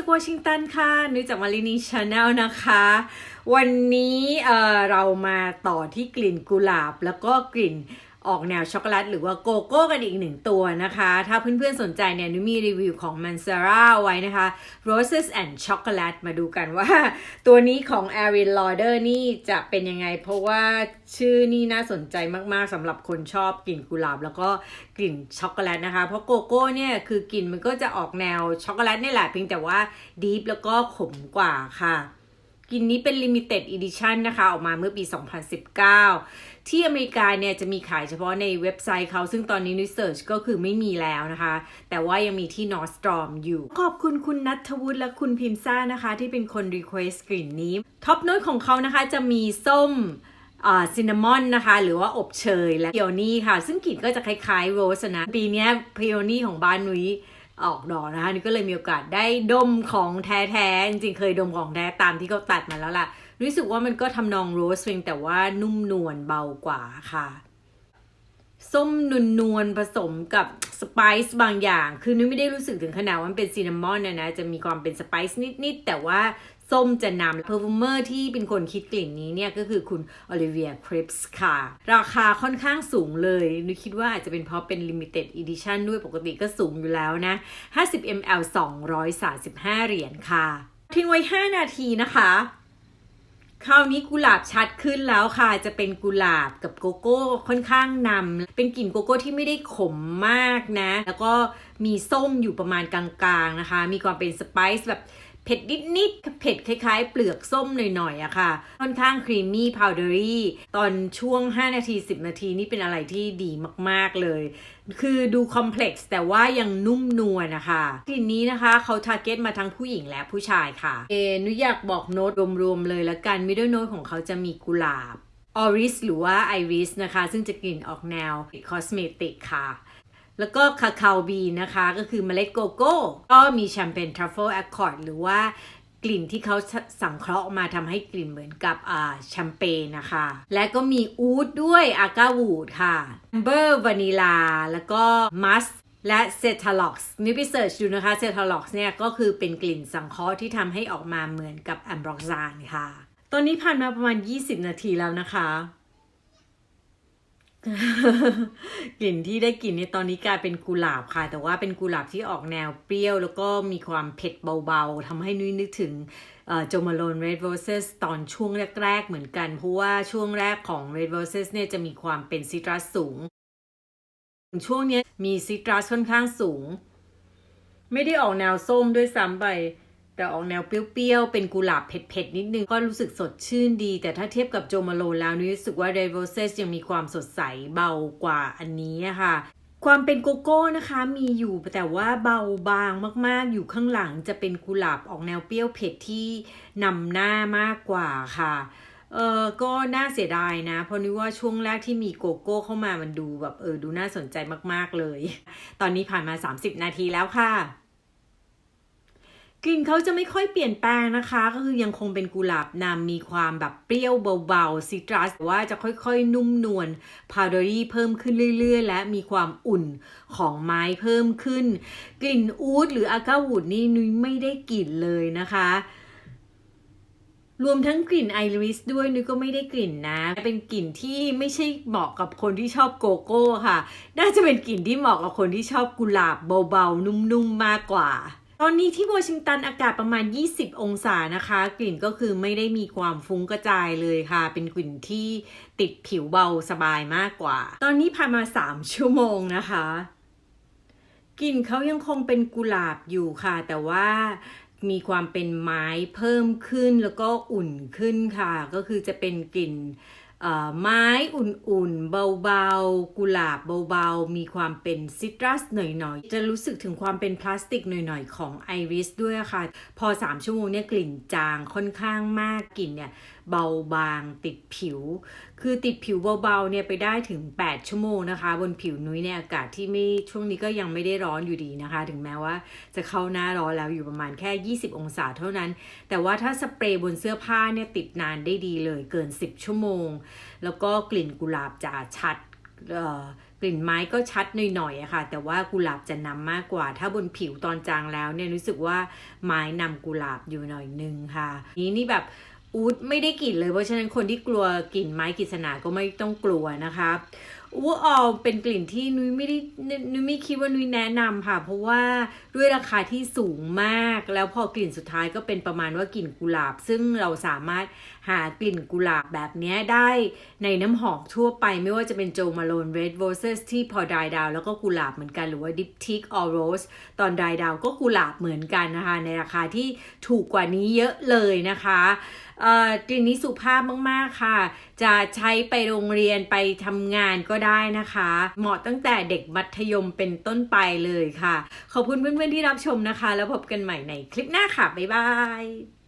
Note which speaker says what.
Speaker 1: จากวอชิงตันค่ะนุ้ยจากมารินีชาแนลนะคะ วันนี้เออเรามาต่อที่กลิ่นกุหลาบแล้วก็กลิ่น ออกแนวช็อกโกแลตหรือว่าโกโก้กันอีกหนึ่งตัวนะคะ ถ้าเพื่อนๆสนใจเนี่ยนุ้มีรีวิวของ m a n s a r a ไว้นะคะ Roses and Chocolate มาดูกันว่า ตัวนี้ของ Erin Lauder นี่จะเป็นยังไง เพราะว่าชื่อนี่น่าสนใจมากๆสำหรับคนชอบกลิ่นกุหลาบ แล้วก็กลิ่นช็อกโกแลตนะคะ เพราะโกโก้เนี่ยคือกลิ่นมันก็จะออกแนวช็อกโกแลตนี่แหละเพียงแต่ว่าดีฟแล้วก็ขมกว่าค่ะ กลิ่นนี้เป็น Limited Edition นะคะออกมาเมื่อปี 2019 ที่อเมริกาเนี่ยจะมีขายเฉพาะในเว็บไซต์เขาซึ่งตอนนี้นิเสิร์ชก็คือไม่มีแล้วนะคะ แต่ว่ายังมีที่ Nordstrom อยู่ ขอบคุณคุณนัทวุฒิและคุณพิมซ่านะคะ ที่เป็นคนรีเควสกลิ่นนี้ ท็อปโน้ตของเขานะคะจะมีส้มซินนามอนนะคะ หรือว่าอบเชยและพิโอนี่ค่ะ ซึ่งกลิ่นก็จะคล้ายๆโรสนะ ปีนี้พิโอนี่ของบ้านนุ้ย ออกดอกนะคะนี่ก็เลยมีโอกาสได้ดมของแท้ๆจริงๆเคยดมของแท้ตามที่เขาตัดมาแล้วล่ะ รู้สึกว่ามันก็ทำนองโรสเพียงแต่ว่านุ่มนวลเบากว่าค่ะ ส้มนวลนวลผสมกับสไปซ์บางอย่าง คือนุ้ยไม่ได้รู้สึกถึงขนาดว่ามันเป็นซินนามอนนะนะ จะมีความเป็นสไปซ์นิดๆ แต่ว่า ส้มจะนำเพอร์ฟูมเมอร์ที่เป็นคนคิดกลิ่นนี้เนี่ยก็คือคุณโอลิเวียคริปส์ค่ะ ราคาค่อนข้างสูงเลยนุคิดว่าอาจจะเป็นเพราะเป็น limited edition ด้วยปกติก็สูงอยู่แล้วนะ 50 ml 235 เหรียญค่ะ ทิ้งไว้ 5 นาทีนะคะคราวนี้กุหลาบชัดขึ้นแล้วค่ะ จะเป็นกุหลาบกับโกโก้ค่อนข้างนำ เป็นกลิ่นโกโก้ที่ไม่ได้ขมมากนะ แล้วก็มีส้มอยู่ประมาณกลางๆนะคะ มีความเป็นสไปซ์แบบ เผ็ดนิดๆเผ็ดคล้ายๆ เปลือกส้มหน่อยๆอะค่ะ ค่อนข้างครีมมี่พาวเดอรี่ตอนช่วง 5 นาที 10 นาทีนี่เป็นอะไรที่ดีมากๆเลย คือดูคอมเพล็กซ์แต่ว่ายังนุ่มนวลนะคะกลิ่นนี้นะคะเขาทาร์เก็ตมาทั้งผู้หญิงและผู้ชายค่ะ เอนุอยากบอกโน้ตรวมๆเลยละกันมิดเดิลโน้ตของเขาจะมีกุหลาบออริสหรือว่าไอริสนะคะ ซึ่งจะกลิ่นออกแนวคอสเมติกค่ะ แล้วก็คาคาบีนะคะ ก็คือเมล็ดโกโก้ ก็มีแชมเปญทรัฟเฟิลแอคคอร์ดหรือว่ากลิ่นที่เขาสังเคราะห์มาทำให้กลิ่นเหมือนกับแชมเปญนะคะ และก็มีอูดด้วยอากาวูดค่ะเบอร์วานิลา แล้วก็มัสและเซทาล็อกซ์นี่ไปเสิร์ชดูนะคะเซทาล็อกซ์เนี่ยก็คือเป็นกลิ่นสังเคราะห์ที่ทำให้ออกมาเหมือนกับแอมบรอกซานค่ะ ตอนนี้ผ่านมาประมาณ 20 นาทีแล้วนะคะ กลิ่นที่ได้กลิ่นในตอนนี้กลายเป็นกุหลาบค่ะ แต่ว่าเป็นกุหลาบที่ออกแนวเปรี้ยว แล้วก็มีความเผ็ดเบาๆทำให้นุ้ยนึกถึงโจมาโลน Red Roses ตอนช่วงแรก ๆ เหมือนกัน เพราะว่าช่วงแรกของ Red Roses เนี่ยจะมีความเป็นซิตรัสสูง ช่วงนี้มีซิตรัสค่อนข้างสูง ไม่ได้ออกแนวส้มด้วยซ้ำไป แต่ออกแนวเปรี้ยวๆ เป็นกุหลาบเผ็ดๆ นิดนึง ก็รู้สึกสดชื่นดี แต่ถ้าเทียบกับโจมาโลแล้วนี่รู้สึกว่า Red Roses ยังมีความสดใสเบากว่าอันนี้ค่ะความเป็นโกโก้นะคะมีอยู่แต่ว่าเบาบางมากๆ อยู่ข้างหลังจะเป็นกุหลาบออกแนวเปรี้ยวเผ็ดที่นำหน้ามากกว่าค่ะ เออก็น่าเสียดายนะ เพราะนึกว่าช่วงแรกที่มีโกโก้เข้ามามันดูแบบเออดูน่าสนใจมากๆเลย ตอนนี้ผ่านมา 30 นาทีแล้วค่ะ กลิ่นเขาจะไม่ค่อยเปลี่ยนแปลงนะคะ ก็คือยังคงเป็นกุหลาบนำมีความแบบเปรี้ยวเบาๆซิตรัสแต่ว่าจะค่อยๆ นุ่มนวลพาวเดอรี่เพิ่มขึ้นเรื่อยๆ และมีความอุ่นของไม้เพิ่มขึ้น กลิ่นอูดหรืออากาวูดนี่นุ้ยไม่ได้กลิ่นเลยนะคะรวมทั้งกลิ่นไอริสด้วยนุ้ยก็ไม่ได้กลิ่นนะ เป็นกลิ่นที่ไม่ใช่เหมาะกับคนที่ชอบโกโก้ค่ะ น่าจะเป็นกลิ่นที่เหมาะกับคนที่ชอบกุหลาบเบาๆ นุ่มๆมากกว่า ตอนนี้ที่วอชิงตันอากาศประมาณ 20 องศานะคะ กลิ่นก็คือไม่ได้มีความฟุ้งกระจายเลยค่ะ เป็นกลิ่นที่ติดผิวเบาสบายมากกว่า ตอนนี้ผ่านมา 3 ชั่วโมงนะคะ กลิ่นเขายังคงเป็นกุหลาบอยู่ค่ะ แต่ว่ามีความเป็นไม้เพิ่มขึ้นแล้วก็อุ่นขึ้นค่ะ ก็คือจะเป็นกลิ่น ไม้อุ่นๆ เบาๆ กุหลาบเบาๆ มีความเป็นซิตรัสหน่อยๆ จะรู้สึกถึงความเป็นพลาสติกหน่อยๆ ของไอริสด้วยค่ะ พอ 3 ชั่วโมงเนี่ยกลิ่นจางค่อนข้างมากกลิ่นเนี่ยเบาบางติดผิว คือติดผิวเบาๆเนี่ยไปได้ถึง 8 ชั่วโมงนะคะ บนผิวนุ้ยในอากาศที่ไม่ช่วงนี้ก็ยังไม่ได้ร้อนอยู่ดีนะคะ ถึงแม้ว่าจะเข้าหน้าร้อนแล้วอยู่ประมาณแค่ 20 องศาเท่านั้น แต่ว่าถ้าสเปรย์บนเสื้อผ้าเนี่ยติดนานได้ดีเลยเกิน 10 ชั่วโมงแล้วก็กลิ่นกุหลาบจะชัดเอ่อกลิ่นไม้ก็ชัดหน่อยๆอะค่ะ แต่ว่ากุหลาบจะนำมากกว่า ถ้าบนผิวตอนจางแล้วเนี่ยรู้สึกว่าไม้นำกุหลาบอยู่หน่อยนึงค่ะ นี้นี่แบบอูดไม่ได้กลิ่นเลยเพราะฉะนั้นคนที่กลัวกลิ่นไม้กฤษณาก็ไม่ต้องกลัวนะคะ อูออเป็นกลิ่นที่นุ้ยไม่ได้นุ้ยไม่คิดว่านุ้ยแนะนำค่ะ เพราะว่าด้วยราคาที่สูงมาก แล้วพอกลิ่นสุดท้ายก็เป็นประมาณว่ากลิ่นกุหลาบ ซึ่งเราสามารถหากลิ่นกุหลาบแบบนี้ได้ในน้ำหอมทั่วไป ไม่ว่าจะเป็นโจมาโลน Red Roses ที่พอดายดาว แล้วก็กุหลาบเหมือนกันหรือว่า Diptyque All Rose ตอนดายดาวก็กุหลาบเหมือนกันนะคะ ในราคาที่ถูกกว่านี้เยอะเลยนะคะเอ่อกลิ่นนี้สุภาพมากๆค่ะ จะใช้ไปโรงเรียนไปทำงานก็ได้นะคะ เหมาะตั้งแต่เด็กมัธยมเป็นต้นไปเลยค่ะ ขอบคุณเพื่อนๆที่รับชมนะคะ แล้วพบกันใหม่ในคลิปหน้าค่ะ บ๊ายบาย